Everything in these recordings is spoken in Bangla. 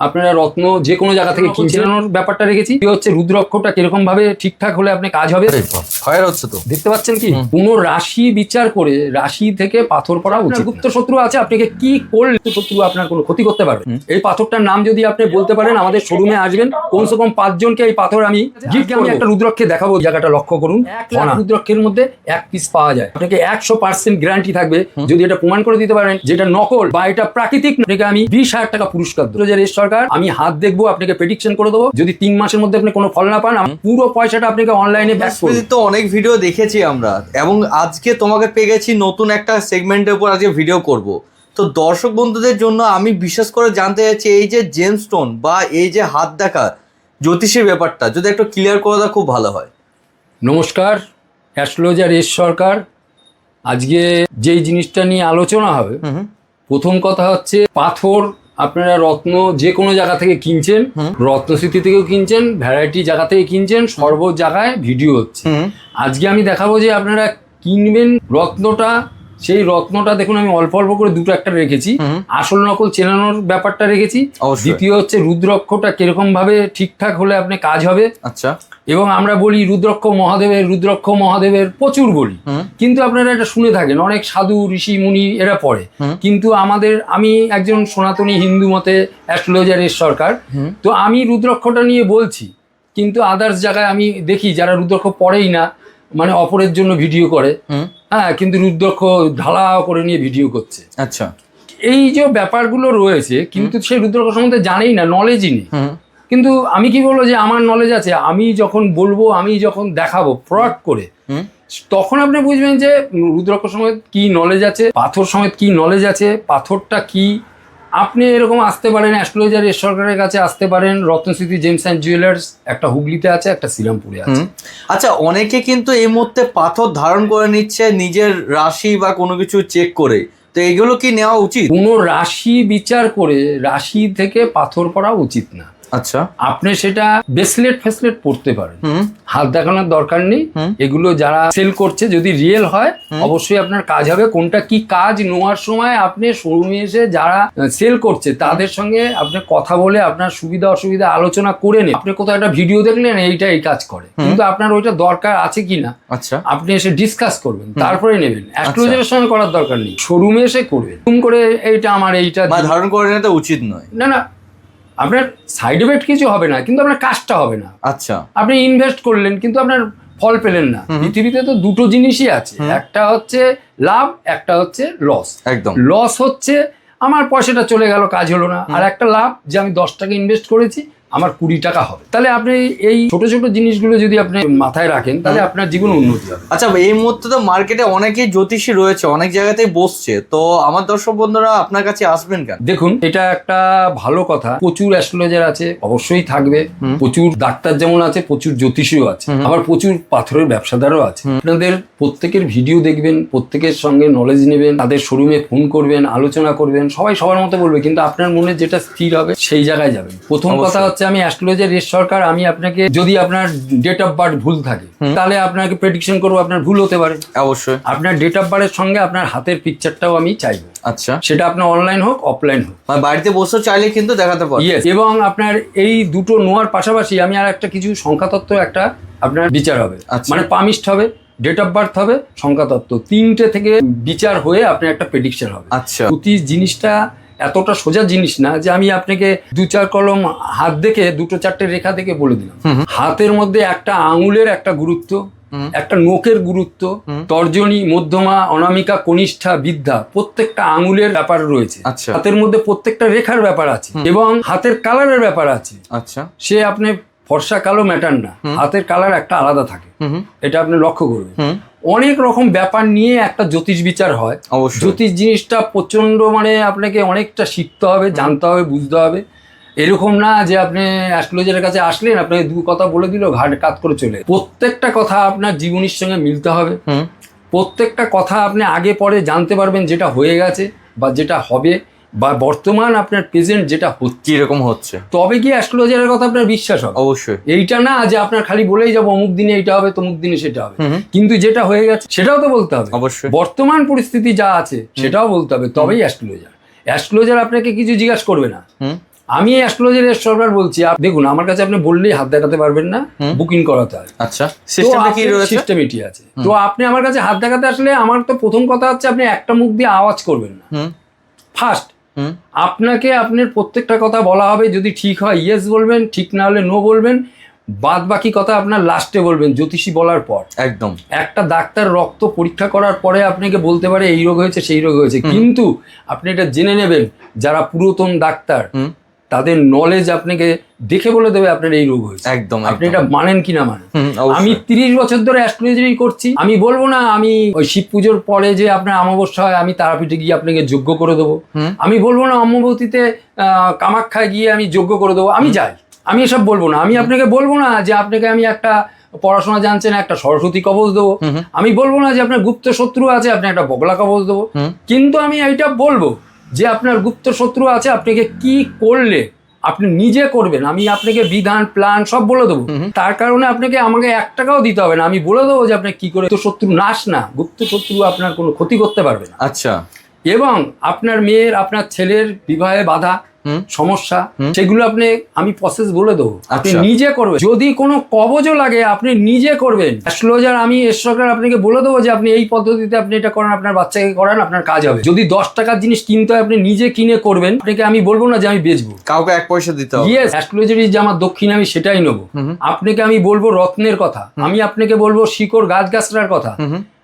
আপনারা রত্ন যে কোনো জায়গা থেকে কিনছেন ব্যাপারটা রেখেছি। কি হচ্ছে রুদ্রক্ষটা কীরকম ভাবে ঠিকঠাক হলে আপনি কাজ হবে? ফায়ার হচ্ছে তো। দেখতে পাচ্ছেন কি? কোনো রাশি বিচার করে রাশি থেকে পাথর পড়া উচিত। গুপ্ত শত্রু আছে আপনাকে কি করলে শত্রু আপনার কোনো ক্ষতি করতে পারবে? এই পাথরটার নাম যদি আপনি বলতে পারেন আমাদের শোরুমে আসবেন। কমসে কম পাঁচজনকে এই পাথর আমি গিফট আমি একটা রুদ্রাক্ষে দেখাবো জায়গাটা লক্ষ্য করুন। রুদ্রাক্ষের মধ্যে এক পিস পাওয়া যায়। আপনাকে একশো পার্সেন্ট গ্যারান্টি থাকবে। যদি এটা প্রমাণ করে দিতে পারেন যেটা নকল বা এটা প্রাকৃতিক আপনাকে আমি বিশ হাজার টাকা পুরস্কার দেবো। যে সরকার আমি হাত দেখব আপনাকে প্রেডিকশন করে দেবো। যদি তিন মাসের মধ্যে আপনি কোনো ফল না পান আমি পুরো পয়সাটা আপনাকে অনলাইনে ব্যাক করব। তো অনেক ভিডিও দেখেছি আমরা। এবং আজকে তোমাকে পেয়ে গেছি নতুন একটা সেগমেন্টের উপর আজকে ভিডিও করব। তো দর্শক বন্ধুদের জন্য আমি বিশেষ করে জানতে চাইছি এই যে জেমস্টোন বা এই যে হাত দেখা জ্যোতিষের ব্যাপারটা যদি একটু ক্লিয়ার করে দেওয়া খুব ভালো হয়। নমস্কার অ্যাস্ট্রোলজার এস সরকার। আজকে যেই জিনিসটা নিয়ে আলোচনা হবে প্রথম কথা হচ্ছে পাথর আপনারা রত্ন যে কোনো জায়গা থেকে কিনছেন রত্ন রত্নস্মৃতি থেকেও কিনছেন ভ্যারাইটি জায়গা থেকে কিনছেন সর্ব জায়গায় ভিডিও হচ্ছে। আজকে আমি দেখাবো যে আপনারা কিনবেন রত্নটা সেই রত্নটা দেখুন আমি অল্প অল্প করে দুটো একটা রেখেছি। আসল নকল চেনানোর ব্যাপারটা রেখেছি। দ্বিতীয় হচ্ছে রুদ্রক্ষটা কীরকম ভাবে ঠিকঠাক হলে আপনি কাজ হবে। আচ্ছা। এবং আমরা বলি রুদ্রক্ষ মহাদেবের রুদ্রক্ষ মহাদেবের প্রচুর বলি। কিন্তু আপনারা এটা শুনে থাকেন অনেক সাধু ঋষি মুনি এরা পড়ে। কিন্তু আমাদের আমি একজন সনাতনী হিন্দু মতে অ্যাস্ট্রোলজারের সরকার। তো আমি রুদ্রক্ষটা নিয়ে বলছি কিন্তু আদার্স জায়গায় আমি দেখি যারা রুদ্রক্ষ পড়েই না মানে অপরের জন্য ভিডিও করে। হ্যাঁ কিন্তু রুদ্রক্ষ ঢালাও করে নিয়ে ভিডিও করছে। আচ্ছা। এই যে ব্যাপারগুলো রয়েছে কিন্তু সেই রুদ্রক্ষ সম্বন্ধে জানেই না নলেজই নেই। কিন্তু আমি কি বলব যে আমার নলেজ আছে আমি যখন বলব আমি যখন দেখাবো ফ্রড করে তখন আপনি বুঝবেন যে রুদ্রাক্ষ সমেত কি নলেজ আছে পাথর সমেত কি নলেজ আছে পাথরটা কি? আপনি এরকম আসতে পারেন অ্যাস্ট্রোলজার এস সরকারের কাছে আসতে পারেন Ratna Ratnasmriti gems and jewellers একটা হুগলিতে আছে একটা শ্রীরামপুরে আছে। আচ্ছা অনেকে কিন্তু এই মুহূর্তে পাথর ধারণ করে নিচ্ছে নিজের রাশি বা কোনো কিছু চেক করে। তো এগুলো কি নেওয়া উচিত? কোনো রাশি বিচার করে রাশি থেকে পাথর করা উচিত না। আচ্ছা। আপনি সেটা ব্রেসলেট ফেসলেট পড়তে পারেন। হাত দেখানোর দরকার নেই। এগুলো যারা সেল করছে যদি রিয়েল হয় অবশ্যই আপনার কাজ হবে। কোনটা কি কাজ নেওয়ার সময় আপনি শোরুমে এসে যারা সেল করছে তাদের সঙ্গে আপনি কথা বলে আপনার সুবিধা অসুবিধা আলোচনা করে নিন। আপনি কোথাও একটা ভিডিও দেখলেন এইটা এই কাজ করে। কিন্তু আপনার ওইটা দরকার আছে কি না আচ্ছা। আপনি এসে ডিসকাস করবেন তারপরে নেবেন। অ্যাস্ট্রোলজারের সঙ্গে করার দরকার নেই। শোরুমে এসে করবেন। করে এইটা আমার এইটা ধারণ করে নেওয়া উচিত নয়। না না আপনার সাইড এফেক্ট কিছু হবে না কিন্তু আপনার কাজটা হবে না। আচ্ছা। আপনি ইনভেস্ট করলেন কিন্তু আপনার ফল পেলেন না। পৃথিবীতে তো দুটো জিনিসই আছে একটা হচ্ছে লাভ একটা হচ্ছে লস একদম। লস হচ্ছে আমার পয়সাটা চলে গেল কাজ হলো না। আর একটা লাভ যে আমি দশ টাকা ইনভেস্ট করেছি আমার কুড়ি টাকা হবে। তাহলে আপনি এই ছোট ছোট জিনিসগুলো যদি আপনি মাথায় রাখেন তাহলে আপনার জীবন উন্নতি হবে। আচ্ছা এই মুহূর্তে তো মার্কেটে অনেকেই জ্যোতিষী রয়েছে অনেক জায়গাতেই বসছে। তো আমার দর্শক বন্ধুরা আপনার কাছে আসবেন কেন? দেখুন এটা একটা ভালো কথা। প্রচুর অ্যাস্ট্রোলজার আছে অবশ্যই থাকবে। প্রচুর ডাক্তার যেমন আছে প্রচুর জ্যোতিষীও আছে। আবার প্রচুর পাথরের ব্যবসাদারও আছে। আপনাদের প্রত্যেকের ভিডিও দেখবেন প্রত্যেকের সঙ্গে নলেজ নেবেন তাদের শোরুমে ফোন করবেন আলোচনা করবেন সবাই সবার মতো বলবে কিন্তু আপনার মনে যেটা স্থির হবে সেই জায়গায় যাবেন। প্রথম। কথা হচ্ছে আমি অ্যাস্ট্রোলজার রেস সরকার আমি আপনাকে যদি আপনার ডেট অফ বার্থ ভুল থাকে তাহলে আপনাকে প্রেডিকশন করব আপনার ভুল হতে পারে। অবশ্যই। আপনার ডেট অফ বার্থের সঙ্গে আপনার হাতের পিকচারটাও আমি চাইব। আচ্ছা। সেটা আপনার অনলাইন হোক অফলাইন হোক। মানে বাড়িতে বসে চাইলে কিন্তু দেখাতে পারে। ইয়েস এবং আপনার এই দুটো নোয়ার পাশাপাশি আমি আর একটা কিছু সংখ্যাতত্ত্ব একটা আপনার বিচার হবে। আচ্ছা। মানে পামিস্ট হবে ডেট অফ বার্থ হবে সংখ্যাতত্ত্ব। তিনটে থেকে বিচার হয়ে আপনার একটা প্রেডিকশন হবে। আচ্ছা। প্রতি জিনিসটা এতটা সোজা জিনিস না যে আমি আপনাকে দু চার কলম হাত দেখে দুটো চারটে রেখা দেখে বলে দিলাম। হাতের মধ্যে একটা আঙুলের একটা গুরুত্ব একটা নোকের গুরুত্ব তর্জনী মধ্যমা অনামিকা কনিষ্ঠা বিদ্যা প্রত্যেকটা আঙুলের ব্যাপার রয়েছে। আচ্ছা। হাতের মধ্যে প্রত্যেকটা রেখার ব্যাপার আছে এবং হাতের কালারের ব্যাপার আছে। আচ্ছা। সে আপনি ফর্সা কালো ম্যাটার না। হাতের কালার একটা আলাদা থাকে। এটা আপনি লক্ষ্য করবেন। অনেক রকম ব্যাপার নিয়ে একটা জ্যোতিষ বিচার হয়। জ্যোতিষ জিনিসটা প্রচণ্ড মানে আপনাকে অনেকটা শিখতে হবে জানতে হবে বুঝতে হবে। এরকম না যে আপনি অ্যাস্ট্রোলজারের কাছে আসলেন আপনাকে দু কথা বলে দিল ঘাট কাত করে চলে প্রত্যেকটা কথা আপনার জীবনীর সঙ্গে মিলতে হবে। প্রত্যেকটা কথা আপনি আগে পরে জানতে পারবেন যেটা হয়ে গেছে বা যেটা হবে। বা বর্তমান আপনার প্রেজেন্ট যেটা হচ্ছে এরকম হচ্ছে? তবে কি অ্যাস্ট্রোলজারের কথা আপনার বিশ্বাস হবে। অবশ্যই। এইটা না যে আপনার খালি বলেই যাব অমুক দিনে এটা হবে তমুক দিনে সেটা হবে। কিন্তু যেটা হয়ে গেছে সেটাও তো বলতে হবে। অবশ্যই। বর্তমান পরিস্থিতি যা আছে সেটাও বলতে হবে তবেই অ্যাস্ট্রোলজার অ্যাস্ট্রোলজার আপনাকে কিছু জিজ্ঞাসা করবে না। আমি অ্যাস্ট্রোলজার সরকার বলছি দেখুন আমার কাছে আপনি বললেই হাত দেখাতে পারবেন না বুকিং করাতে হয়। আচ্ছা সিস্টেমটা কি রয়েছে? সিস্টেম এটি আছে। তো আপনি আমার কাছে হাত দেখাতে আসলে আমার তো প্রথম কথা হচ্ছে আপনি একটা মুখ দিয়ে আওয়াজ করবেন না। ফার্স্ট আপনাকে আপনার প্রত্যেকটা কথা বলা হবে যদি ঠিক হয় ইয়েস বলবেন ঠিক না হলে নো বলবেন বাদ বাকি কথা আপনার লাস্টে বলবেন জ্যোতিষী বলার পর। একদম। একটা ডাক্তার রক্ত পরীক্ষা করার পরে আপনাকে বলতে পারে এই রোগ হয়েছে সেই রোগ হয়েছে। কিন্তু আপনি এটা জেনে নেবেন যারা পুরাতন ডাক্তার তাদের নলেজ আপনাকে দেখে বলে দেবে আপনার এই রোগ হয়েছে। একদম আপনি এটা মানেন কি না মানেন? আমি তিরিশ বছর ধরে অ্যাস্ট্রোলজি করছি। আমি বলব না আমি ওই শিব পুজোর পরে যে আপনার অমাবস্যা হয় আমি তারাপীঠে গিয়ে আপনাকে যোগ্য করে দেবো। আমি বলব না অম্ববতীতে আহ, কামাখ্যায় গিয়ে আমি যোগ্য করে দেবো। আমি যাই। আমি এসব বলব না। আমি আপনাকে বলব না যে আপনাকে আমি একটা পড়াশোনা জানছেন একটা সরস্বতী কবচ দেবো। আমি বলব না যে আপনার গুপ্ত শত্রু আছে আপনি একটা বগলা কবচ দেবো। কিন্তু আমি এইটা বলব যে আপনার গুপ্ত শত্রু আছে আপনাকে কি করলে? আপনি নিজে করবেন। আমি আপনাকে বিধান প্ল্যান সব বলে দেবো। তার কারণে আপনাকে আমাকে এক টাকাও দিতে হবে না। আমি বলে দেবো যে আপনি কি করে তো শত্রু নাশ না গুপ্ত শত্রু আপনার কোনো ক্ষতি করতে পারবে না। আচ্ছা। এবং আপনার মেয়ের আপনার ছেলের বিবাহে বাধা সমস্যা। সেগুলো আপনি আমি প্রসেস বলে দেবো। আপনি আচ্ছা। নিজে করবেন। যদি কোনো কবজও লাগে আপনি নিজে করবেন। অ্যাস্ট্রোলজার আমি এর সরকার আপনাকে বলে দেবো যে আপনি এই পদ্ধতিতে আপনি এটা করেন আপনার বাচ্চাকে করান আপনার কাজ হবে। যদি দশ টাকার জিনিস কিনতে হয় আপনি নিজে কিনে করবেন। আপনাকে আমি বলব না যে আমি বেচবো। কাউকে এক পয়সা দিতে হবে। ইয়েস অ্যাস্ট্রোলজারি যে আমার দক্ষিণ আমি সেটাই নেব। আপনাকে আমি বলব রত্নের কথা। আমি আপনাকে বলব শিকড় গাছ গাছরার কথা।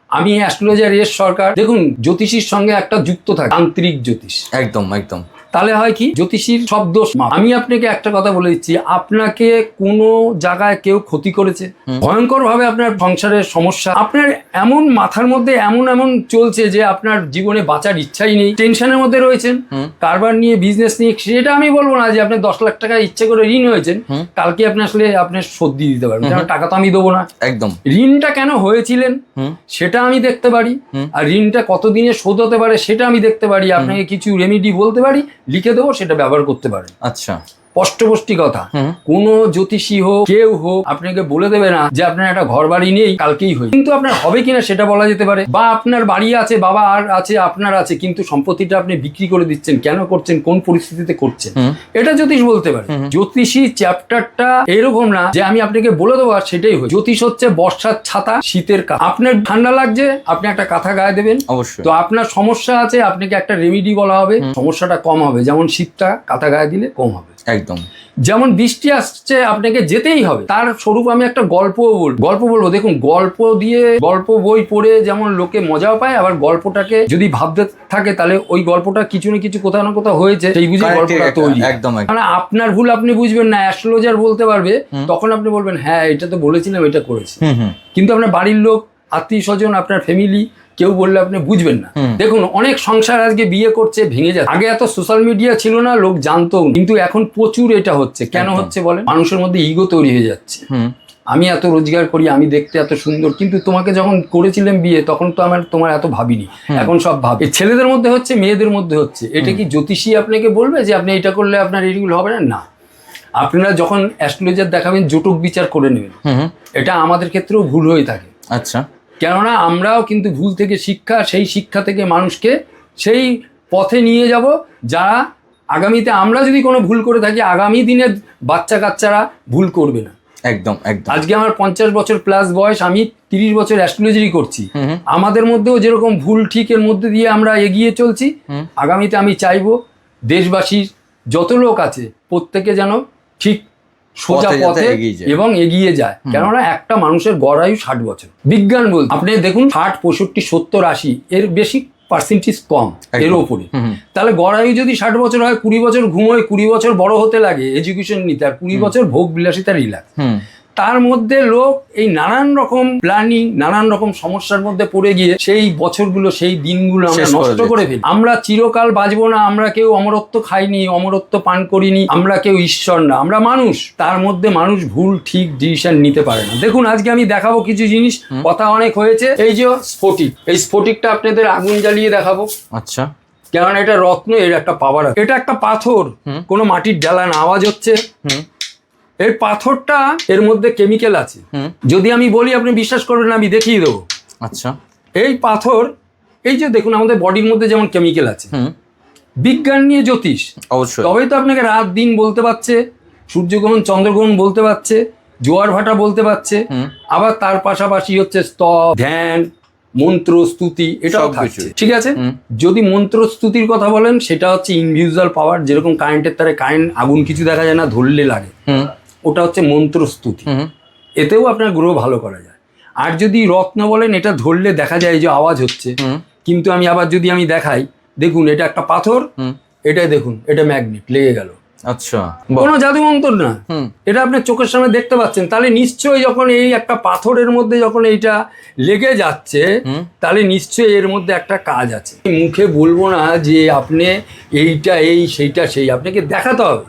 আমি অ্যাস্ট্রোলজার এস সরকার। দেখুন জ্যোতিষীর সঙ্গে একটা যুক্ত থাকে। তান্ত্রিক জ্যোতিষ। একদম একদম। তাহলে হয় কি? জ্যোতিষীর সব দোষ আমি আপনাকে একটা কথা বলে দিচ্ছি আপনাকে কোনো জায়গায় কেউ ক্ষতি করেছে? ভয়ঙ্কর ভাবে আপনার সংসারের সমস্যা। আপনার এমন মাথার মধ্যে এমন এমন চলছে যে আপনার জীবনে বাঁচার ইচ্ছাই নেই। টেনশনের মধ্যে রয়েছেন। কারবার নিয়ে বিজনেস নিয়ে সেটা আমি বলব না যে আপনি দশ লাখ টাকা ইচ্ছে করে ঋণ হয়েছেন। কালকে আপনি আসলে আপনি শোধ দিয়ে দিতে পারবেন। কারণ টাকা তো আমি দেবো না। একদম। ঋণটা কেন হয়েছিলেন? সেটা আমি দেখতে পারি। আর ঋণটা কতদিনে শোধ হতে পারে সেটা আমি দেখতে পারি। আপনাকে কিছু রেমিডি বলতে পারি। লিখে দেবো সেটা ব্যবহার করতে পারেন। আচ্ছা। স্পষ্টপষ্টি কথা কোনো জ্যোতিষী হোক কেউ হোক আপনাকে বলে দেবে না যে আপনার একটা ঘর বাড়ি নেই কালকেই হই কিন্তু আপনার হবে কিনা সেটা বলা যেতে পারে। বা আপনার বাড়ি আছে বাবা আর আছে আপনার আছে কিন্তু সম্পত্তিটা আপনি বিক্রি করে দিচ্ছেন কেন করছেন কোন পরিস্থিতিতে করছেন? এটা জ্যোতিষ বলতে পারে। জ্যোতিষী চ্যাপ্টারটা এরকম না যে আমি আপনাকে বলে দেবো আর সেটাই হয়। জ্যোতিষ হচ্ছে বর্ষার ছাতা শীতের কাঁথা আপনার ঠান্ডা লাগছে আপনি একটা কাঁথা গায়ে দেবেন। অবশ্যই। তো আপনার সমস্যা আছে আপনাকে একটা রেমিডি বলা হবে। সমস্যাটা কম হবে। যেমন শীতটা কাঁথা গায়ে দিলে কম হবে। একদম। যেমন বৃষ্টি আসছে আপনাকে যেতেই হবে। তার স্বরূপ আমি একটা গল্প বলব গল্প বলব। দেখুন গল্প দিয়ে গল্প বই পড়ে যেমন লোকে মজাও পায় আবার গল্পটাকে যদি ভাবতে থাকে তাহলে ওই গল্পটা কিছু না কিছু কোথাও না কোথাও হয়েছে সেই বুঝে গল্পটা তৈরি। একদম মানে আপনার ভুল আপনি বুঝবেন না অ্যাস্ট্রোলজার বলতে পারবে তখন আপনি বলবেন হ্যাঁ এটা তো বলেছিলাম এটা করেছি। কিন্তু আপনার বাড়ির লোক আত্মীয় স্বজন আপনার ফ্যামিলি কেউ বললে আপনি বুঝবেন না। দেখুন অনেক সংসার আজকে বিয়ে করছে ভেঙে যাচ্ছে। আগে এত সোশ্যাল মিডিয়া ছিল না লোক জানতো কিন্তু এখন প্রচুর এটা হচ্ছে। কেন হচ্ছে বলে মানুষের মধ্যে ইগো তৈরি হয়ে যাচ্ছে। আমি এত রোজগার করি আমি দেখতে এত সুন্দর কিন্তু তোমাকে যখন করেছিলাম বিয়ে তখন তো আমার তোমার এত ভাবিনি। এখন সব ভাব। ছেলেদের মধ্যে হচ্ছে মেয়েদের মধ্যে হচ্ছে। এটা কি জ্যোতিষী আপনাকে বলবে যে আপনি এটা করলে আপনার এইগুলো হবে না? না। আপনারা যখন অ্যাস্ট্রোলজার দেখাবেন জটক বিচার করে নেবেন। এটা আমাদের ক্ষেত্রেও ভুল হয়ে থাকে। আচ্ছা। কেননা আমরাও কিন্তু ভুল থেকে শিক্ষা সেই শিক্ষা থেকে মানুষকে সেই পথে নিয়ে যাব যারা আগামীতে আমরা যদি কোনো ভুল করে থাকি আগামী দিনে বাচ্চা কাচ্চারা ভুল করবে না। একদম একদম। আজকে আমার পঞ্চাশ বছর প্লাস বয়স আমি তিরিশ বছর অ্যাস্ট্রোলজি করছি। আমাদের মধ্যেও যেরকম ভুল ঠিকের মধ্যে দিয়ে আমরা এগিয়ে চলছি আগামীতে আমি চাইব দেশবাসীর যত লোক আছে প্রত্যেকে যেন ঠিক সোজা পথে। এবং এগিয়ে যায়। কেননা একটা মানুষের গড় আয়ু ষাট বছর। বিজ্ঞান বলতে আপনি দেখুন ষাট পঁয়ষট্টি সত্তর আশি এর বেশি পার্সেন্টেজ কম এর ওপরে তাহলে গড় আয়ু যদি ষাট বছর হয় কুড়ি বছর ঘুমোয় কুড়ি বছর বড় হতে লাগে এডুকেশন নিতে আর কুড়ি বছর ভোগ বিলাসিতা রিল্যাক্স তার মধ্যে লোক এই নানান রকম প্ল্যানিং নানান রকম সমস্যার মধ্যে পড়ে গিয়ে সেই বছরগুলো সেই দিনগুলো আমরা নষ্ট করে ফেলি। আমরা চিরকাল বাঁচবো না আমরা কেউ অমরত্ব খাইনি অমরত্ব পান করিনি আমরা কেউ ঈশ্বর না আমরা মানুষ। তার মধ্যে মানুষ ভুল ঠিক ডিসিশন নিতে পারে না। দেখুন আজকে আমি দেখাবো কিছু জিনিস। কথা অনেক হয়েছে। এই যে স্ফটিক এই স্ফটিকটা আপনাদের আগুন জ্বালিয়ে দেখাবো। আচ্ছা। কেননা এটা রত্ন এর একটা পাওয়ার এটা একটা পাথর। কোনো মাটির জ্বালান আওয়াজ হচ্ছে। এই পাথরটা এর মধ্যে কেমিক্যাল আছে। যদি আমি বলি আপনি বিশ্বাস করবেন আমি দেখিয়ে দেবো। আচ্ছা। এই পাথর এই যে দেখুন আমাদের বডির মধ্যে যেমন কেমিক্যাল আছে। বিজ্ঞান নিয়ে জ্যোতিষ। অবশ্যই। তবেই তো আপনাকে রাত দিন বলতে পারছে সূর্যগ্রহণ চন্দ্রগ্রহণ বলতে পারছে জোয়ার ভাটা বলতে পারছে। আবার তার পাশাপাশি হচ্ছে স্তব ধ্যান মন্ত্র স্তুতি এটাও। থাকছে। ঠিক আছে? যদি মন্ত্র স্তুতির কথা বলেন সেটা হচ্ছে ইনভিউজুয়াল পাওয়ার যেরকম কারেন্টের তারে কারেন্ট আগুন কিছু দেখা যায় না ধরলে লাগে। ওটা হচ্ছে মন্ত্র স্তুতি হুম। এতেও আপনার গ্রহ ভালো করা যায়। আর যদি রত্ন বলেন এটা ধরলে দেখা যায় যে আওয়াজ হচ্ছে। কিন্তু আমি আবার যদি আমি দেখাই দেখুন এটা একটা পাথর। এটাই দেখুন এটা ম্যাগনেট লেগে গেল। আচ্ছা কোনো জাদু মন্তর না এটা আপনি চোখের সামনে দেখতে পাচ্ছেন। তাহলে নিশ্চয়ই যখন এই একটা পাথরের মধ্যে যখন এইটা লেগে যাচ্ছে তাহলে নিশ্চয়ই এর মধ্যে একটা কাজ আছে। মুখে বলব না যে আপনি এইটা এই সেইটা সেই আপনাকে দেখাতে হবে।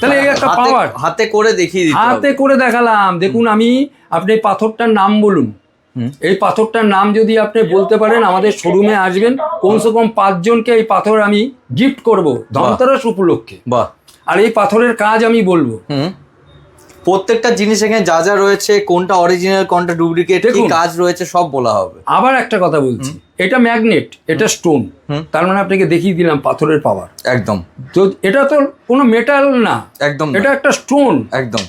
তাহলে এই একটা পাওয়ার হাতে করে দেখিয়ে দিতে হাতে করে দেখালাম। দেখুন আমি আপনি পাথরটার নাম বলুন। হুম। এই পাথরটার নাম যদি আপনি বলতে পারেন আমাদের শোরুমে আসবেন। কমসে কম পাঁচজনকে এই পাথর আমি গিফট করব ধনতেরাস উপলক্ষে। বাহ। আর এই পাথরের কাজ আমি বলব। হুম। প্রত্যেকটা জিনিস এখানে যা যা রয়েছে কোনটা অরিজিনাল কোনটা ডুপ্লিকেট কি। কাজ রয়েছে সব বলা হবে। আবার একটা কথা বলছি। এটা ম্যাগনেট এটা স্টোন। তার মানে আপনাকে দেখিয়ে দিলাম পাথরের পাওয়ার একদম। তো এটা তো কোনো মেটাল না। একদম এটা একটা স্টোন একদম।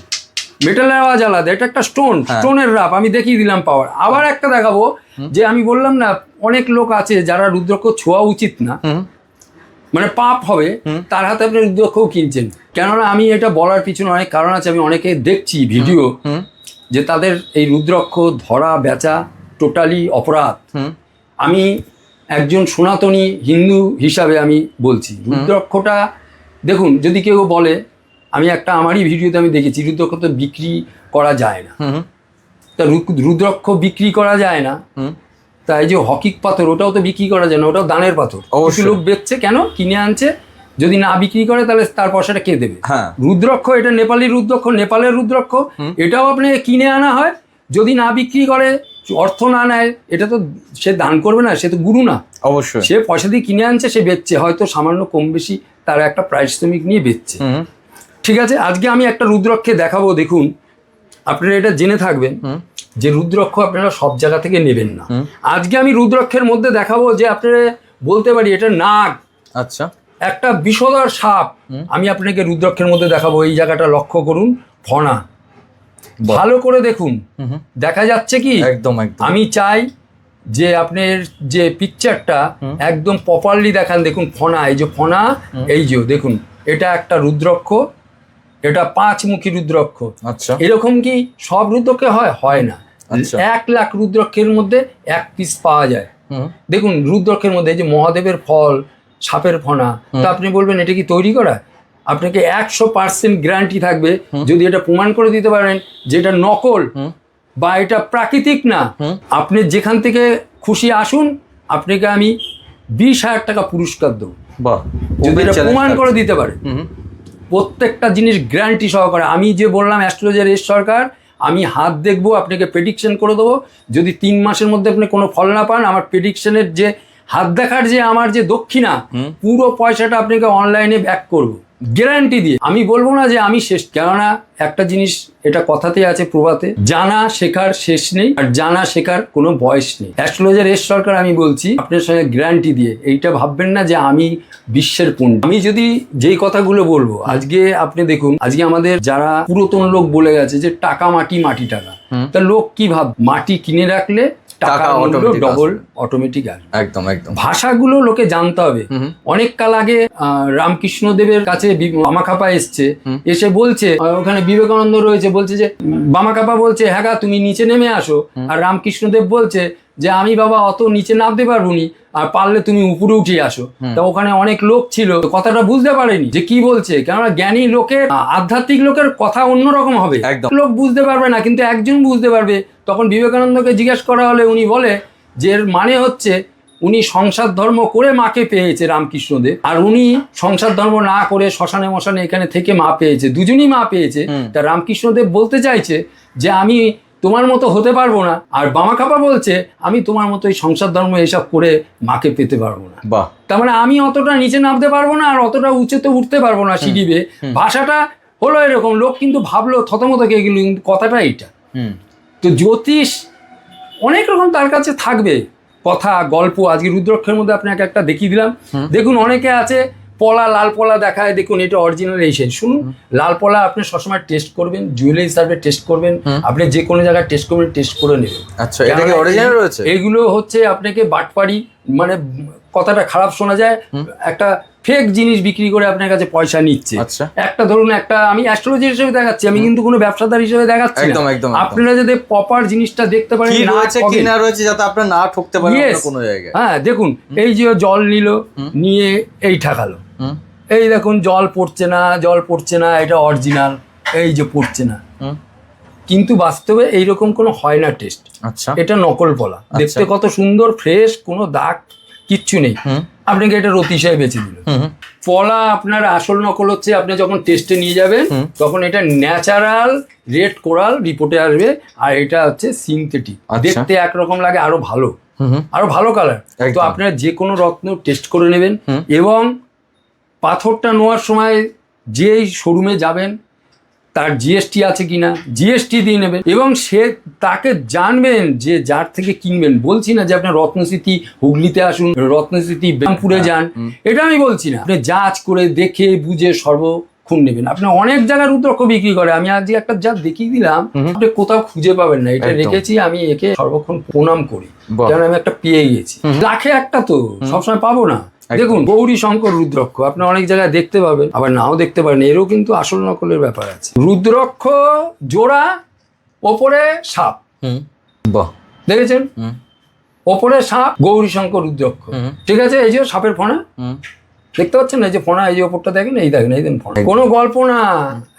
মেটালের আওয়াজ আলাদা এটা একটা স্টোন। স্টোনের রাপ আমি দেখিয়ে দিলাম পাওয়ার আবার একটা দেখাবো যে আমি বললাম না অনেক লোক আছে যারা রুদ্রক্ষ ছোঁয়া উচিত না। মানে পাপ হবে তার হাতে আপনি রুদ্রক্ষও কিনছেন। কেননা আমি এটা বলার পিছনে অনেক কারণ আছে আমি অনেকে দেখছি ভিডিও যে তাদের এই রুদ্রক্ষ ধরা বেচা টোটালি অপরাধ। আমি একজন সনাতনী হিন্দু হিসাবে আমি বলছি রুদ্রাক্ষটা দেখুন যদি কেউ বলে আমি একটা আমারই ভিডিওতে আমি দেখেছি রুদ্রাক্ষ তো বিক্রি করা যায় না। তা রুদ্রাক্ষ বিক্রি করা যায় না। তাই যে হকিক পাথর ওটাও তো বিক্রি করা যায় না ওটাও দানের পাথর। অবশ্যই। লোক বেচছে কেন? কিনে আনছে। যদি না বিক্রি করে তাহলে তার পয়সাটা কে দেবে? হ্যাঁ। রুদ্রাক্ষ এটা নেপালি রুদ্রক্ষ নেপালের রুদ্রক্ষ এটাও আপনাকে কিনে আনা হয়। যদি না বিক্রি করে অর্থ না নেয় এটা তো সে দান করবে না সে তো গুরু না। অবশ্যই। সে পয়সা দিয়ে কিনে আনছে সে বেচছে। হয়তো সামান্য কম বেশি তার একটা পারিশ্রমিক নিয়ে বেচছে। ঠিক আছে আজকে আমি একটা রুদ্রক্ষে দেখাবো দেখুন। আপনারা এটা জেনে থাকবেন। যে রুদ্রক্ষ আপনারা সব জায়গা থেকে নেবেন না। আজকে আমি রুদ্রক্ষের মধ্যে দেখাবো যে আপনারা বলতে পারি এটা নাগ। আচ্ছা। একটা বিষধর সাপ। আমি আপনাকে রুদ্রক্ষের মধ্যে দেখাবো এই জায়গাটা লক্ষ্য করুন ফনা। ভালো করে দেখুন। দেখা যাচ্ছে কি? একদম একদম। আমি চাই যে আপনার যে পিকচারটা একদম প্রপারলি দেখান দেখুন ফনা এই যে ফনা এই যে দেখুন এটা একটা রুদ্রক্ষ এটা পাঁচমুখী রুদ্রক্ষ। আচ্ছা। এরকম কি সব রুদ্রক্ষে হয়? হয় না। এক লাখ রুদ্রক্ষের মধ্যে এক পিস পাওয়া যায়। দেখুন রুদ্রক্ষের মধ্যে যে মহাদেবের ফল সাপের ফনা তা আপনি বলবেন এটা কি তৈরি করা? আপনাকে একশো পার্সেন্ট গ্যারান্টি থাকবে যদি এটা প্রমাণ করে দিতে পারেন যে এটা নকল বা এটা প্রাকৃতিক না। আপনি যেখান থেকে খুশি আসুন আপনাকে আমি বিশ হাজার টাকা পুরস্কার দেবো। যদি এটা প্রমাণ করে দিতে পারে প্রত্যেকটা জিনিস গ্যারান্টি সহকারে। আমি যে বললাম অ্যাস্ট্রোলজার এস সরকার আমি হাত দেখব আপনাকে প্রেডিকশন করে দেবো। যদি তিন মাসের মধ্যে আপনি কোনো ফল না পান আমার প্রেডিকশনের যে হাত দেখার যে আমার যে দক্ষিণা পুরো পয়সাটা আপনাকে অনলাইনে ব্যাক করব। গ্যারান্টি দিয়ে। আমি বলব না যে আমি শেষ কেননা একটা জিনিস এটা কথাতে আছে প্রভাতে জানা শেখার শেষ নেই আর জানা শেখার কোনো বয়স নেই। অ্যাস্ট্রোলজার এস সরকার আমি বলছি আপনার সঙ্গে গ্যারান্টি দিয়ে এইটা ভাববেন না যে আমি বিশ্বের পণ্ডিত। আমি যদি যেই কথাগুলো বলব আজকে আপনি দেখুন আজকে আমাদের যারা পুরাতন লোক বলে গেছে যে টাকা মাটি মাটি টাকা। তা লোক কি ভাব মাটি কিনে রাখলে টাকা ডবল অটোমেটিক আসবে একদম একদম। ভাষাগুলো লোকে জানতে হবে। অনেক কাল আগে আহ, রামকৃষ্ণ দেবের কাছে বামাখাপা এসছে। এসে বলছে ওখানে বিবেকানন্দ রয়েছে বলছে যে বামাকাপা বামাখাপা বলছে হ্যাঁ তুমি নিচে নেমে আসো। আর রামকৃষ্ণদেব বলছে যে আমি বাবা অত নিচে নামতে পারব নি আর পারলে তুমি উপরে উঠে আসো। তা ওখানে অনেক লোক ছিল কথাটা বুঝতে পারেনি। যে কি বলছে? কেননা জ্ঞানী লোকের আধ্যাত্মিক লোকের কথা অন্যরকম হবে। একদম। লোক বুঝতে পারবে না কিন্তু একজন বুঝতে পারবে। তখন বিবেকানন্দকে জিজ্ঞেস করা হলে উনি বলে যে এর মানে হচ্ছে উনি সংসার ধর্ম করে মাকে পেয়েছে রামকৃষ্ণদেব আর উনি সংসার ধর্ম না করে শ্মশানে মশানে এখানে থেকে মা পেয়েছে দুজনই মা পেয়েছে। তা রামকৃষ্ণদেব বলতে চাইছে যে আমি তোমার মতো হতে পারব না। আর বামাখাপা বলছে আমি তোমার মতো এই সংসার ধর্ম এসব করে মাকে পেতে পারব না। বাহ। তার মানে আমি অতটা নিচে নামতে পারব না আর অতটা উঁচুতে উঠতে পারব না সিঁড়ি ভাষাটা হলো এরকম লোক কিন্তু ভাবলো থতমত কে গেল কিন্তু কথাটা এইটা। হুম। তো জ্যোতিষ অনেক রকম তার কাছে থাকবে। কথা গল্প আজকে রুদ্রক্ষের মধ্যে আপনাকে একটা দেখিয়ে দিলাম। দেখুন অনেকে আছে পলা লাল পলা দেখায় দেখুন এটা অরিজিনাল এই সেই শুনুন লাল পলা আপনি সবসময় টেস্ট করবেন জুয়েলারি হিসাবে টেস্ট করবেন আপনি যে কোনো জায়গায় টেস্ট করবেন টেস্ট করে নেবেন। আচ্ছা এটা কি অরিজিনাল রয়েছে? এইগুলো হচ্ছে আপনাকে বাটপাড়ি মানে কথাটা খারাপ শোনা যায় একটা ফেক জিনিস বিক্রি করে আপনার কাছে পয়সা নিচ্ছে। আচ্ছা। একটা ধরুন একটা আমি অ্যাস্ট্রোলজি হিসেবে দেখাচ্ছি আমি কিন্তু কোনো ব্যবসাদার হিসেবে দেখাচ্ছি একদম, একদম। আপনারা যদি প্রপার জিনিসটা দেখতে পারেন কি রয়েছে কি না রয়েছে যাতে আপনার না ঠকতে পারেন কোনো জায়গায়। হ্যাঁ দেখুন এই যে জল নিল নিয়ে এই ঠাকালো। এই দেখুন জল পড়ছে না জল পড়ছে না এটা অরিজিনাল এই যে পড়ছে না। কিন্তু বাস্তবে এইরকম কোনো হয় না টেস্ট আচ্ছা। এটা নকল পলা দেখতে কত সুন্দর ফ্রেশ কোনো দাগ কিচ্ছু নেই। আপনাকে এটা রতি হিসাবে বেছে দিল। পলা আপনার আসল নকল হচ্ছে আপনি যখন টেস্টে নিয়ে যাবেন তখন এটা ন্যাচারাল রেড কোরাল রিপোর্টে আসবে আর এটা হচ্ছে সিনথেটিক আচ্ছা। দেখতে একরকম লাগে আরও ভালো। আরও ভালো কালার তো। আপনার যে কোনো রত্ন টেস্ট করে নেবেন এবং পাথরটা নেওয়ার সময় যেই শোরুমে যাবেন তার জিএসটি আছে কিনা জিএসটি দিয়ে নেবেন এবং সে তাকে জানবেন যে যার থেকে কিনবেন। বলছি না যে আপনার রত্নস্মৃতি হুগলিতে আসুন রত্নস্মৃতি ব্যায়ামপুরে যান এটা আমি বলছি না। আপনি যাচ করে দেখে বুঝে সর্বক্ষণ নেবেন। আপনি অনেক জায়গায় রুদ্রক্ষ বিক্রি করে আমি আজকে একটা যা দেখিয়ে দিলাম আপনি কোথাও খুঁজে পাবেন না। এটা রেখেছি আমি একে সর্বক্ষণ প্রণাম করি। কারণ আমি একটা পেয়ে গেছি। লাখে একটা তো সবসময় পাবো না। দেখুন গৌরী শঙ্কর রুদ্রক্ষ আপনি অনেক জায়গায় দেখতে পাবেন আবার নাও দেখতে পারেন এরও কিন্তু আসল নকলের ব্যাপার আছে। রুদ্রক্ষ জোড়া ওপরে সাপ। বাহ। দেখেছেন? ওপরে সাপ গৌরী শঙ্কর রুদ্রক্ষ। ঠিক আছে? এই যে সাপের ফোনা হুম। দেখতে পাচ্ছেন? না এই যে ফোনা এই যে ওপরটা দেখেন এই দেখেন এই দেখেন ফোনা কোনো গল্প না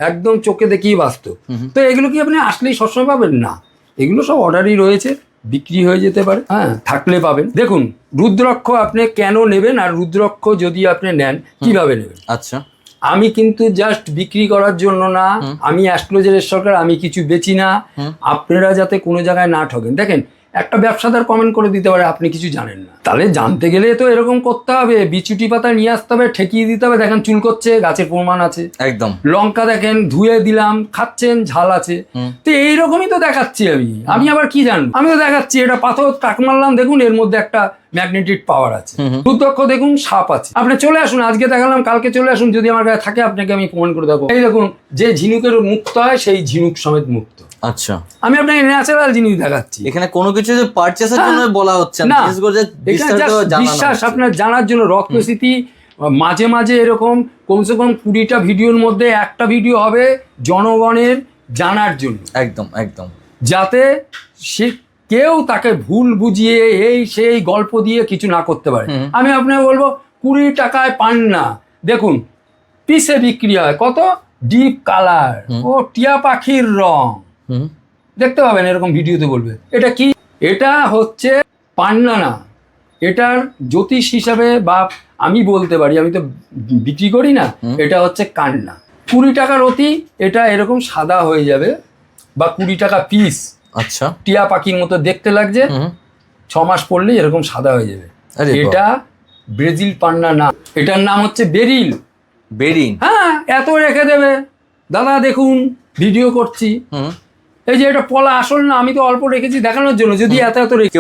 একদম চোখে দেখিয়ে বাস্তব তো এগুলো কি আপনি আসলেই সবসময় পাবেন? না। এগুলো সব অর্ডারই রয়েছে। বিক্রি হয়ে যেতে পারে হ্যাঁ থাকলে পাবেন। দেখুন রুদ্রক্ষ আপনি কেন নেবেন আর রুদ্রক্ষ যদি আপনি নেন কীভাবে নেবেন? আচ্ছা। আমি কিন্তু জাস্ট বিক্রি করার জন্য না আমি অ্যাস্ট্রোলজারের সরকার আমি কিছু বেচি না। আপনারা যাতে কোনো জায়গায় না ঠকেন দেখেন একটা ব্যবসাদার কমেন্ট করে দিতে পারে আপনি কিছু জানেন না। তাহলে জানতে গেলে তো এরকম করতে হবে বিচুটি পাতা নিয়ে আসতে হবে ঠেকিয়ে দিতে হবে দেখেন চুল করছে গাছের প্রমাণ আছে। একদম। লঙ্কা দেখেন ধুয়ে দিলাম খাচ্ছেন ঝাল আছে। তো এইরকমই তো দেখাচ্ছি আমি। আমি আবার কি জানব? আমি তো দেখাচ্ছি এটা পাথর টাক মারলাম দেখুন এর মধ্যে একটা ম্যাগনেটিক পাওয়ার আছে। রুদ্রক্ষ দেখুন সাপ আছে। আপনি চলে আসুন আজকে দেখালাম কালকে চলে আসুন যদি আমার কাছে থাকে আপনাকে আমি প্রমাণ করে দেবো। এই দেখুন যে ঝিনুকের মুক্ত হয় সেই ঝিনুক সমেত মুক্ত। আচ্ছা। আমি আপনাকে ন্যাচারাল জিনিস দেখাচ্ছি। এখানে কোনো কিছু যে পারচেসের জন্য বলা হচ্ছে না। বিশ্বাস আপনার জানার জন্য রত্নস্মৃতি মাঝে মাঝে এরকম কমসে কম কুড়িটা ভিডিওর মধ্যে একটা ভিডিও হবে জনগণের জানার জন্য। একদম একদম। যাতে সে কেউ তাকে ভুল বুঝিয়ে এই সেই গল্প দিয়ে কিছু না করতে পারে। আমি আপনাকে বলব কুড়ি টাকায় পান না। দেখুন পিসে বিক্রি হয়। কত? ডিপ কালার ও টিয়া পাখির রং। দেখতে পাবেন এরকম ভিডিওতে বলবে। এটা কি? এটা হচ্ছে পান্না না এটার জ্যোতিষ হিসাবে বা আমি বলতে পারি আমি তো বিক্রি করি না এটা হচ্ছে কান্না। কুড়ি টাকার অতি এটা এরকম সাদা হয়ে যাবে বা কুড়ি টাকা পিস আচ্ছা। টিয়া পাখির মতো দেখতে লাগছে। ছ মাস পড়লেই এরকম সাদা হয়ে যাবে। এটা ব্রেজিল পান্না না এটার নাম হচ্ছে বেরিল। বেরিন হ্যাঁ এত রেখে দেবে। দাদা দেখুন ভিডিও করছি। এই যে এটা পলা আসল না আমি তো অল্প রেখেছি দেখানোর জন্য যদি এত এত রেখে।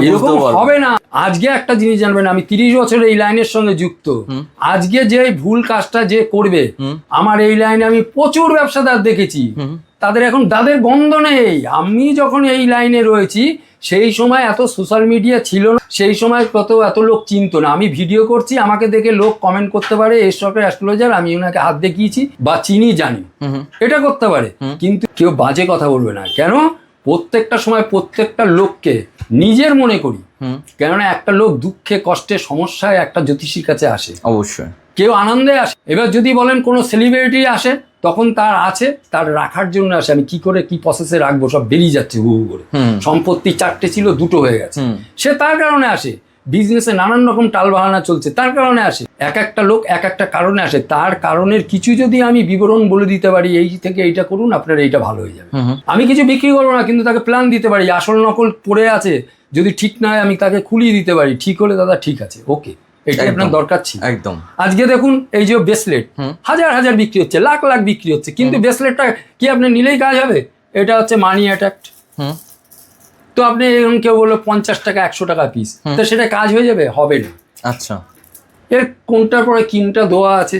হবে। না। আজকে একটা জিনিস জানবেন আমি তিরিশ বছর এই লাইনের সঙ্গে যুক্ত। আজকে যে ভুল কাজটা যে করবে আমার এই লাইনে আমি প্রচুর ব্যবসাদার দেখেছি। তাদের এখন তাদের বন্ধ নেই। আমি যখন এই লাইনে রয়েছি সেই সময় এত সোশ্যাল মিডিয়া ছিল না সেই সময় কত এত লোক চিনতো না। আমি ভিডিও করছি আমাকে দেখে লোক কমেন্ট করতে পারে এর সরকার অ্যাস্ট্রোলজার আমি ওনাকে হাত দেখিয়েছি বা চিনি জানি। এটা করতে পারে। কিন্তু কেউ বাজে কথা বলবে না। কেন? প্রত্যেকটা সময় প্রত্যেকটা লোককে নিজের মনে করি। কেননা একটা লোক দুঃখে কষ্টে সমস্যায় একটা জ্যোতিষীর কাছে আসে। অবশ্যই। কেউ আনন্দে আসে। এবার যদি বলেন কোনো সেলিব্রিটি আসে তখন তার আছে তার রাখার জন্য আসে। আমি কি করে কি প্রসেসে রাখব সব বেরিয়ে যাচ্ছে হু হু করে। সম্পত্তি চারটে ছিল দুটো হয়ে গেছে। সে তার কারণে আসে। বিজনেসে নানান রকম টাল বাহানা চলছে তার কারণে আসে। এক একটা লোক এক একটা কারণে আসে। তার কারণের কিছু যদি আমি বিবরণ বলে দিতে পারি এই থেকে এইটা করুন আপনার এইটা ভালো হয়ে যাবে। আমি কিছু বিক্রি করব না কিন্তু তাকে প্ল্যান দিতে পারি। আসল নকল পড়ে আছে যদি ঠিক না হয় আমি তাকে খুলিয়ে দিতে পারি। ঠিক হলে দাদা ঠিক আছে ওকে এটাই আপনার দরকার ছিল। একদম। আজকে দেখুন এই যে ব্রেসলেট। হাজার হাজার বিক্রি হচ্ছে লাখ লাখ বিক্রি হচ্ছে কিন্তু ব্রেসলেটটা কি আপনি নিলেই কাজ হবে? এটা হচ্ছে মানি অ্যাট্যাক্ট হুম। তো আপনি এরকম কেউ বলল পঞ্চাশ টাকা একশো টাকা পিস তো সেটা কাজ হয়ে যাবে? হবে না। আচ্ছা। এর কোনটার পরে কিনটা দেওয়া আছে?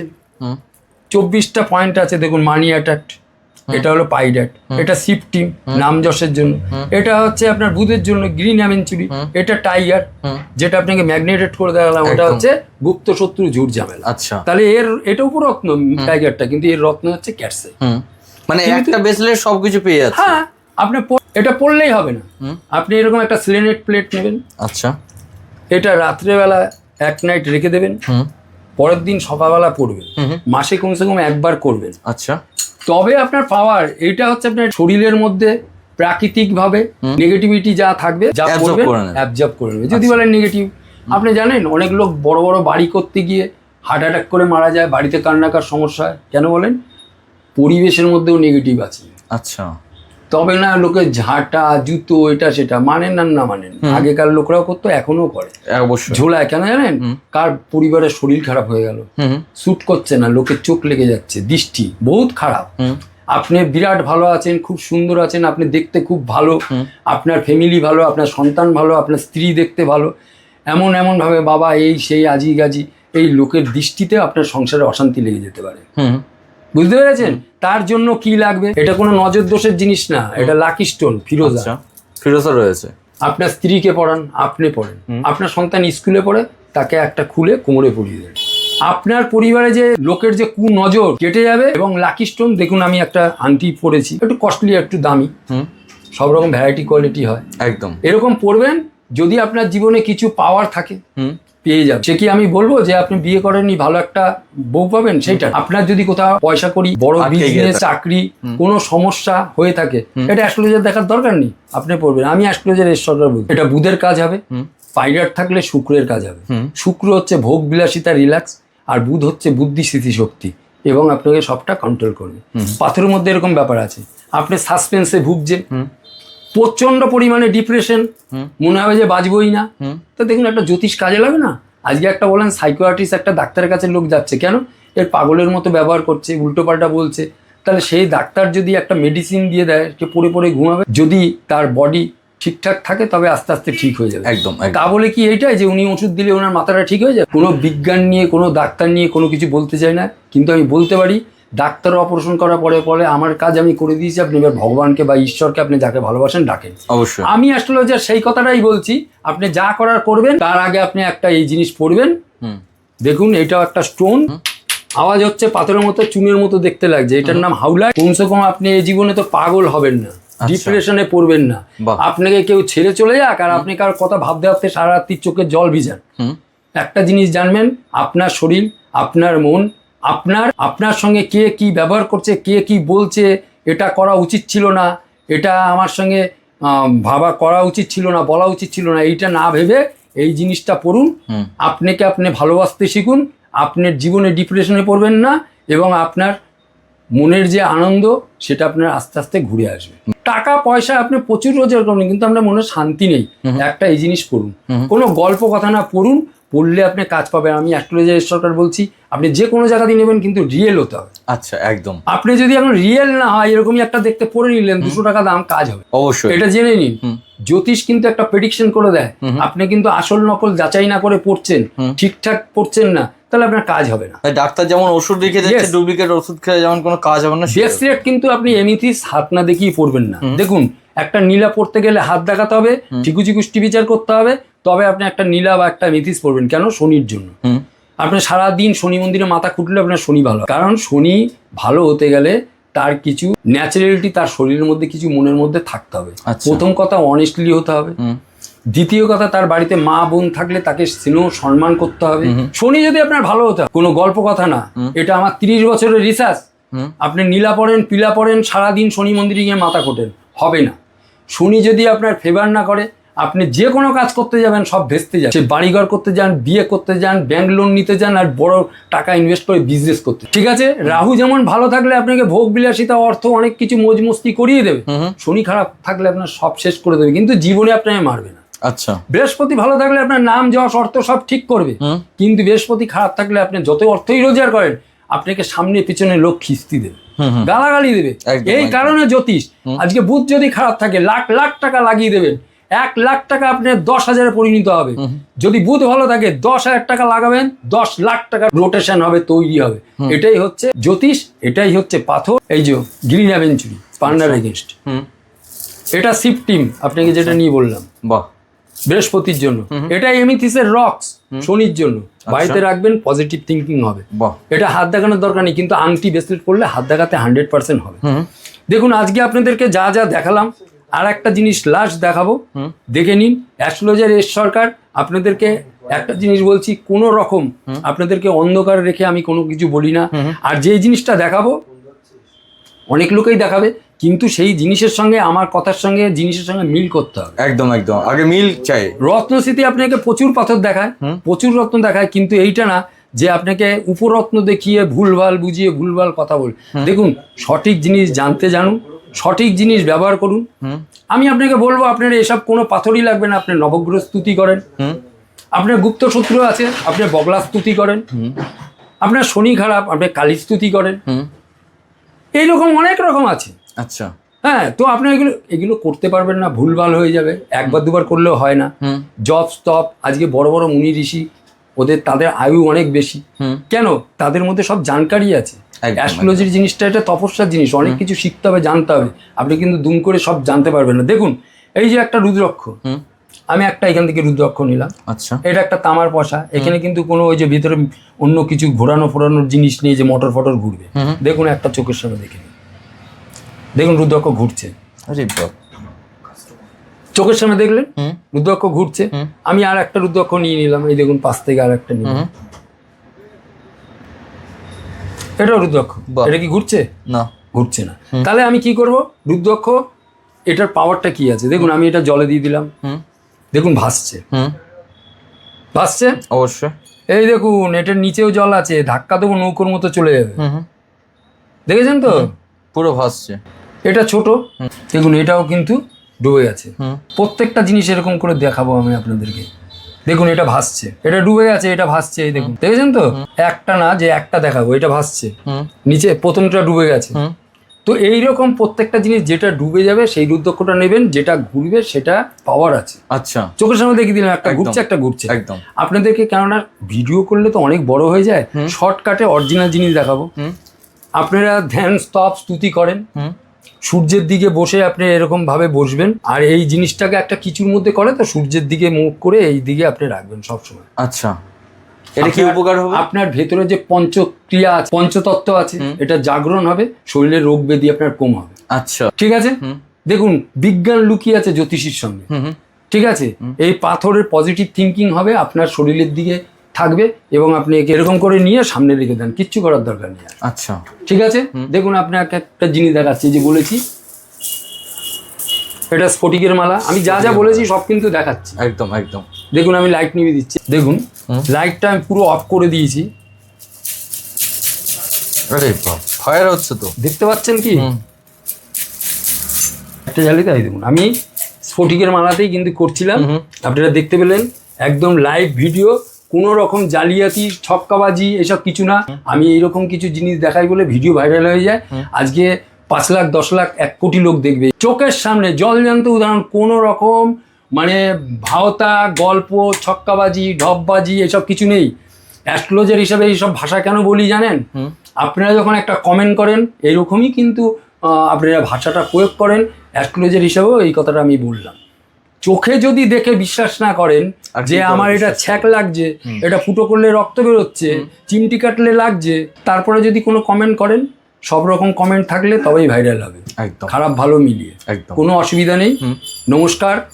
চব্বিশটা পয়েন্ট আছে দেখুন মানি অ্যাটাক্ট এটা হলো পাইডাট এটা সিফটিম নাম যশের জন্য। এটা হচ্ছে আপনার বুধের জন্য গ্রিন অ্যামেঞ্চুরি এটা টাইগার যেটা আপনাকে ম্যাগনেটেড করে দেখালাম ওটা হচ্ছে গুপ্ত শত্রু ঝুট ঝামেলা। আচ্ছা। তাহলে এর এটা উপর রত্ন টাইগারটা কিন্তু এর রত্ন হচ্ছে ক্যাটসে। মানে একটা বেসলে সবকিছু পেয়ে যাচ্ছে। হ্যাঁ আপনি এটা পড়লেই হবে না। আপনি এরকম একটা সিলেনেট প্লেট নেবেন। আচ্ছা। এটা রাত্রেবেলা এক নাইট রেখে দেবেন। পরের দিন সকালবেলা পড়বেন। মাসে কমসে কম একবার করবেন। আচ্ছা। তবে আপনার পাওয়ার এটা হচ্ছে আপনার শরীরের মধ্যে প্রাকৃতিক ভাবে নেগেটিভিটি যা থাকবে যা Absorb করবেন করে নেবে। অ্যাবজর্ব করে নেবে। যদি বলেন নেগেটিভ আপনি জানেন অনেক লোক বড় বড় বাড়ি করতে গিয়ে হার্ট অ্যাটাক করে মারা যায় বাড়িতে কান্নাকার সমস্যা হয়। কেন বলেন? পরিবেশের মধ্যেও নেগেটিভ আছে। আচ্ছা। তবে না লোকে ঝাঁটা জুতো এটা সেটা মানেন না না মানেন। আগেকার লোকরাও করতো এখনও করে। অবশ্যই। ঝোলায় কেন জানেন? কার পরিবারের শরীর খারাপ হয়ে গেল। স্যুট করছে না লোকের চোখ লেগে যাচ্ছে দৃষ্টি বহুত খারাপ। আপনি বিরাট ভালো আছেন খুব সুন্দর আছেন আপনি দেখতে খুব ভালো। আপনার ফ্যামিলি ভালো আপনার সন্তান ভালো আপনার স্ত্রী দেখতে ভালো। এমন এমন ভাবে বাবা এই সেই আজি গাজি এই লোকের দৃষ্টিতে আপনার সংসারে অশান্তি লেগে যেতে পারে। বুঝতে পেরেছেন? তার জন্য কি লাগবে? এটা কোনো নজর দোষের জিনিস না। এটা লাকি স্টোন ফিরোজা। আচ্ছা। ফিরোজা রয়েছে। আপনার স্ত্রীকে পড়ান আপনি পড়েন। আপনার সন্তান স্কুলে পড়ে তাকে একটা খুলে কোমরে পরিয়ে দেন। আপনার পরিবারে যে লোকের যে কু নজর কেটে যাবে এবং লাকি স্টোন দেখুন আমি একটা আংটি পরেছি একটু কস্টলি একটু দামি। সব রকম ভ্যারাইটি কোয়ালিটি হয়। একদম। এরকম পড়বেন যদি আপনার জীবনে কিছু পাওয়ার থাকে পেয়ে যাবে। সে কি আমি বলব যে আপনি বিয়ে করেননি ভালো একটা বউ পাবেন? সেটা আপনার যদি কোথাও পয়সা করি বড় বিজনেস চাকরি কোনো সমস্যা হয়ে থাকে এটা অ্যাস্ট্রোলজার দেখার দরকার নেই। আপনি পড়বেন। আমি অ্যাস্ট্রোলজার ঈশ্বরের এটা বুধের কাজ হবে। পাইরাট থাকলে শুক্রের কাজ হবে। শুক্র হচ্ছে ভোগ বিলাসিতা রিল্যাক্স আর বুধ হচ্ছে বুদ্ধি স্মৃতিশক্তি এবং আপনাকে সবটা কন্ট্রোল করবে। পাথরের মধ্যে এরকম ব্যাপার আছে। আপনি সাসপেন্সে ভুগছেন। প্রচণ্ড পরিমাণে ডিপ্রেশন মনে হবে যে বাঁচবই না। তো দেখুন একটা জ্যোতিষ কাজে লাগে না? আজকে একটা বলেন সাইকোয়াট্রিস্ট একটা ডাক্তারের কাছে লোক যাচ্ছে। কেন? এর পাগলের মতো ব্যবহার করছে উল্টোপাল্টা বলছে। তাহলে সেই ডাক্তার যদি একটা মেডিসিন দিয়ে দেয় সে পড়ে পড়ে ঘুমাবে। যদি তার বডি ঠিকঠাক থাকে তবে আস্তে আস্তে ঠিক হয়ে যাবে। একদম তা বলে কি এইটাই যে উনি ওষুধ দিলে ওনার মাথাটা ঠিক হয়ে যায় কোনো বিজ্ঞান নিয়ে কোনো ডাক্তার নিয়ে কোনো কিছু বলতে চাই না। কিন্তু আমি বলতে পারি ডাক্তার অপারেশন করার পরে পরে আমার কাজ আমি করে দিয়েছি আপনি এবার ভগবানকে বা ঈশ্বরকে আপনি যাকে ভালোবাসেন ডাকেন। অবশ্যই। আমি আসলে অ্যাস্ট্রোলজার সেই কথাটাই বলছি আপনি যা করার করবেন তার আগে আপনি একটা এই জিনিস পড়বেন। দেখুন এটাও একটা স্টোন আওয়াজ হচ্ছে পাথরের মতো চুনের মতো দেখতে লাগছে। এটার নাম হাউলা কমসে কম আপনি এই জীবনে তো পাগল হবেন না। ডিপ্রেশনে পড়বেন না। আপনাকে কেউ ছেড়ে চলে যাক আর আপনি কার কথা ভাবতে ভাবতে সারা রাত্রির চোখে জল ভিজান। একটা জিনিস জানবেন আপনার শরীর আপনার মন আপনার আপনার সঙ্গে কে কি ব্যবহার করছে কে কি বলছে এটা করা উচিত ছিল না এটা আমার সঙ্গে ভাবা করা উচিত ছিল না বলা উচিত ছিল না এইটা না ভেবে এই জিনিসটা পড়ুন। আপনাকে আপনি ভালোবাসতে শিখুন আপনার জীবনে ডিপ্রেশনে পড়বেন না এবং আপনার মনের যে আনন্দ সেটা আপনার আস্তে আস্তে ঘুরে আসবে। টাকা পয়সা আপনি প্রচুর রোজগার করুন কিন্তু আপনার মনে শান্তি নেই। একটা এই জিনিস পড়ুন। কোনো গল্প কথা না পড়ুন পড়লে আপনি কাজ পাবেন। আমি অ্যাস্ট্রোলজার সরকার বলছি আপনি যে কোনো জায়গা দিয়ে নেবেন কিন্তু রিয়েল হতে হবে। আচ্ছা একদম। আপনি যদি এখন রিয়েল না হয় এরকমই একটা দেখতে পড়ে নিলেন দুশো টাকা দাম কাজ হবে। অবশ্যই। এটা জেনে নিন। জ্যোতিষ কিন্তু একটা প্রেডিকশন করে দেয়। আপনি কিন্তু আসল নকল যাচাই না করে পড়ছেন ঠিকঠাক পড়ছেন না তাহলে আপনার কাজ হবে না। ডাক্তার যেমন ওষুধ লিখে দিচ্ছে ডুপ্লিকেট ওষুধ খেয়ে যেমন কোনো কাজ হবে না বেস রেট কিন্তু আপনি এমিথিস হাত না দেখিয়ে পড়বেন না। দেখুন একটা নীলা পড়তে গেলে হাত দেখাতে হবে ঠিকুচি কুষ্টি বিচার করতে হবে তবে আপনি একটা নীলা বা একটা মেথিস পড়বেন কেন? শনির জন্য। হুম। আপনি সারাদিন শনি মন্দিরে মাথা খুঁটলে আপনার শনি ভালো কারণ শনি ভালো হতে গেলে তার কিছু ন্যাচারালিটি তার শরীরের মধ্যে কিছু মনের মধ্যে থাকতে হবে। আচ্ছা। প্রথম কথা অনেস্টলি হতে হবে। দ্বিতীয় কথা তার বাড়িতে মা বোন থাকলে তাকে স্নেহ সম্মান করতে হবে। শনি যদি আপনার ভালো হতে হয়, কোনো গল্প কথা না এটা আমার তিরিশ বছরের রিসার্চ আপনি নীলা পড়েন পিলা পড়েন সারাদিন শনি মন্দিরে গিয়ে মাথা কোটেন হবে না। শনি যদি আপনার ফেভার না করে আপনি যে কোনো কাজ করতে যাবেন সব ভেস্তে যান সে বাড়িঘর করতে যান বিয়ে করতে যান ব্যাংক লোন নিতে যান আর বড় টাকা ইনভেস্ট করে বিজনেস করতে। ঠিক আছে? রাহু যেমন ভালো থাকলে আপনাকে ভোগ বিলাসিতা অর্থ অনেক কিছু মজমস্তি করিয়ে দেবে। শনি খারাপ থাকলে আপনার সব শেষ করে দেবে কিন্তু জীবনে আপনাকে মারবে না। আচ্ছা। বৃহস্পতি ভালো থাকলে আপনার নাম যশ অর্থ সব ঠিক করবে। কিন্তু বৃহস্পতি খারাপ থাকলে আপনি যত অর্থই রোজগার করেন আপনাকে সামনে পিছনে লোক খিস্তি দেবে। গালাগালি দেবে। এই কারণে জ্যোতিষ আজকে বুধ যদি খারাপ থাকে লাখ লাখ টাকা লাগিয়ে দেবেন এক লাখ টাকা আপনার দশ হাজারে পরিণত হবে। যদি বুধ ভালো থাকে দশ হাজার টাকা লাগাবেন দশ লাখ টাকা রোটেশন হবে তৈরি হবে। এটাই হচ্ছে জ্যোতিষ এটাই হচ্ছে পাথর এই যে গ্রিন অ্যাভেঞ্চুরি পান্ডার এগেনস্ট এটা সিফটিম আপনাকে যেটা নিয়ে বললাম। বাহ। বৃহস্পতির জন্য। এটা এমিথিসের রক্স শনির জন্য। বাড়িতে রাখবেন পজিটিভ থিঙ্কিং হবে। এটা হাত দেখানোর দরকার নেই কিন্তু আংটি ব্রেসলেট করলে হাত দেখাতে হান্ড্রেড পার্সেন্ট হবে। দেখুন আজকে আপনাদেরকে যা যা দেখালাম আর একটা জিনিস লাস্ট দেখাবো। দেখে নিন অ্যাস্ট্রোলজার এস সরকার আপনাদেরকে একটা জিনিস বলছি কোনো রকম আপনাদেরকে অন্ধকার রেখে আমি কোনো কিছু বলি না। আর যে জিনিসটা দেখাবো অনেক লোকেই দেখাবে কিন্তু সেই জিনিসের সঙ্গে আমার কথার সঙ্গে জিনিসের সঙ্গে মিল করতে হবে। একদম একদম। আগে মিল চাই। রত্নস্মৃতি আপনাকে প্রচুর পাথর দেখায় প্রচুর রত্ন দেখায় কিন্তু এইটা না যে আপনাকে উপরত্ন দেখিয়ে ভুলভাল বুঝিয়ে ভুলভাল কথা বল। দেখুন সঠিক জিনিস জানতে জানুন সঠিক জিনিস ব্যবহার করুন। আমি আপনাকে বলব আপনার এসব কোনো পাথরই লাগবে না আপনি নবগ্রহ স্তুতি করেন। আপনার গুপ্ত শত্রু আছে আপনি বগলা স্তুতি করেন। হুম। আপনার শনি খারাপ আপনি কালী স্তুতি করেন। হুম। এইরকম অনেক রকম আছে। আচ্ছা। হ্যাঁ তো আপনি এগুলো এগুলো করতে পারবেন না ভুলভাল হয়ে যাবে। একবার দুবার করলেও হয় না। জব স্তপ আজকে বড় বড় মুনি ঋষি ওদের তাদের আয়ু অনেক বেশি। কেন? তাদের মধ্যে সব জানকারি আছে। অ্যাস্ট্রোলজির জিনিসটা এটা তপস্যার জিনিস। অনেক কিছু শিখতে হবে জানতে হবে। আপনি কিন্তু দুম করে সব জানতে পারবেন না। দেখুন এই যে একটা রুদ্রক্ষ। আমি একটা এখান থেকে রুদ্রাক্ষ নিলাম। আচ্ছা। এটা একটা তামার পশা। এখানে কিন্তু কোনো ওই যে ভিতরে অন্য কিছু ঘোরানো ফোরানোর জিনিস নেই যে মোটর ফটর ঘুরবে। দেখুন একটা চোখের সামনে দেখে দেখুন রুদ্রাক্ষ ঘুরছে। আরে চোখের সামনে দেখলেন রুদ্রাক্ষ ঘুরছে। আমি আর একটা রুদ্রাক্ষ নিয়ে নিলাম এই দেখুন পাশ থেকে আর একটা নিলাম। এটাও রুদ্রাক্ষ। এটা কি ঘুরছে? না। ঘুরছে না। তাহলে আমি কি করব? রুদ্রাক্ষ এটার পাওয়ারটা কি আছে? দেখুন আমি এটা জলে দিয়ে দিলাম। দেখুন ভাসছে। ভাসছে? অবশ্যই। এই দেখুন এটার নিচেও জল আছে। ধাক্কা দেবো নৌকোর মতো চলে যাবে। দেখেছেন তো? পুরো ভাসছে। এটা ছোট। দেখুন এটাও কিন্তু ডুবে গেছে। প্রত্যেকটা জিনিস এরকম করে দেখাবো আমি আপনাদেরকে। দেখুন এটা ভাসছে। এটা ডুবে গেছে এটা ভাসছে এই দেখুন। দেখেছেন তো? একটা না যে একটা দেখাবো এটা ভাসছে। নিচে প্রথমটা ডুবে গেছে। তো এই রকম প্রত্যেকটা জিনিস যেটা ডুবে যাবে সেই রুদ্রক্ষটা নেবেন যেটা ঘুরবে সেটা পাওয়ার আছে। আচ্ছা। চোখের সামনে দেখে দিলাম একটা ঘুরছে একটা ঘুরছে। একদম। আপনাদেরকে কেননা ভিডিও করলে তো অনেক বড় হয়ে যায়। শর্টকাটে অরিজিনাল জিনিস দেখাবো। আপনারা ধ্যান স্তব স্তুতি করেন। সূর্যের দিকে বসে আপনি এরকম ভাবে বসবেন আর এই জিনিসটাকে একটা কিছুর মধ্যে করে তো সূর্যের দিকে মুখ করে এই দিকে আপনি রাখবেন সবসময়। আচ্ছা। এটা কি উপকার হবে? আপনার ভেতরে যে পঞ্চক্রিয়া আছে পঞ্চতত্ত্ব আছে এটা জাগরণ হবে শরীরের রোগ ব্যাধি আপনার কম হবে। আচ্ছা। ঠিক আছে? দেখুন বিজ্ঞান লুকিয়ে আছে জ্যোতিষীর সঙ্গে। ঠিক আছে? এই পাথরের পজিটিভ থিঙ্কিং হবে আপনার শরীরের দিকে থাকবে এবং আপনি একে এরকম করে নিয়ে সামনে রেখে দেন কিচ্ছু করার দরকার নেই আচ্ছা। ঠিক আছে? দেখুন আপনাকে একটা জিনিস দেখাচ্ছি যে বলেছি এটা স্ফটিকের মালা। আমি যা যা বলেছি সব কিন্তু দেখাচ্ছি। একদম একদম। দেখুন আমি লাইট নিয়ে দিচ্ছি। দেখুন। লাইটটা আমি পুরো অফ করে দিয়েছি। আরে বাপ ফায়ার হচ্ছে তো। দেখতে পাচ্ছেন কি? একটা জ্বালিয়ে তাই দেখুন। আমি স্ফটিকের মালাতেই কিন্তু করছিলাম। আপনারা দেখতে পেলেন। একদম লাইভ ভিডিও কোনো রকম জালিয়াতি ছক্কাবাজি এসব কিছু না। আমি এইরকম কিছু জিনিস দেখাই বলে ভিডিও ভাইরাল হয়ে যায়। আজকে পাঁচ লাখ দশ লাখ এক কোটি লোক দেখবে। চোখের সামনে জল জলজান্ত উদাহরণ কোনো রকম মানে ভাওতা গল্প ছক্কাবাজি ঢপবাজি এসব কিছু নেই। অ্যাস্ট্রোলজার হিসাবে এইসব ভাষা কেন বলি জানেন? আপনারা যখন একটা কমেন্ট করেন এরকমই কিন্তু আপনারা ভাষাটা প্রয়োগ করেন। অ্যাস্ট্রোলজার হিসাবেও এই কথাটা আমি বললাম। চোখে যদি দেখে বিশ্বাস না করেন যে আমার এটা ছ্যাক লাগছে এটা ফুটো করলে রক্ত বেরোচ্ছে চিমটি কাটলে লাগছে তারপরে যদি কোনো কমেন্ট করেন সব রকম কমেন্ট থাকলে তবেই ভাইরাল হবে। একদম। খারাপ ভালো মিলিয়ে। একদম। কোনো অসুবিধা নেই। নমস্কার।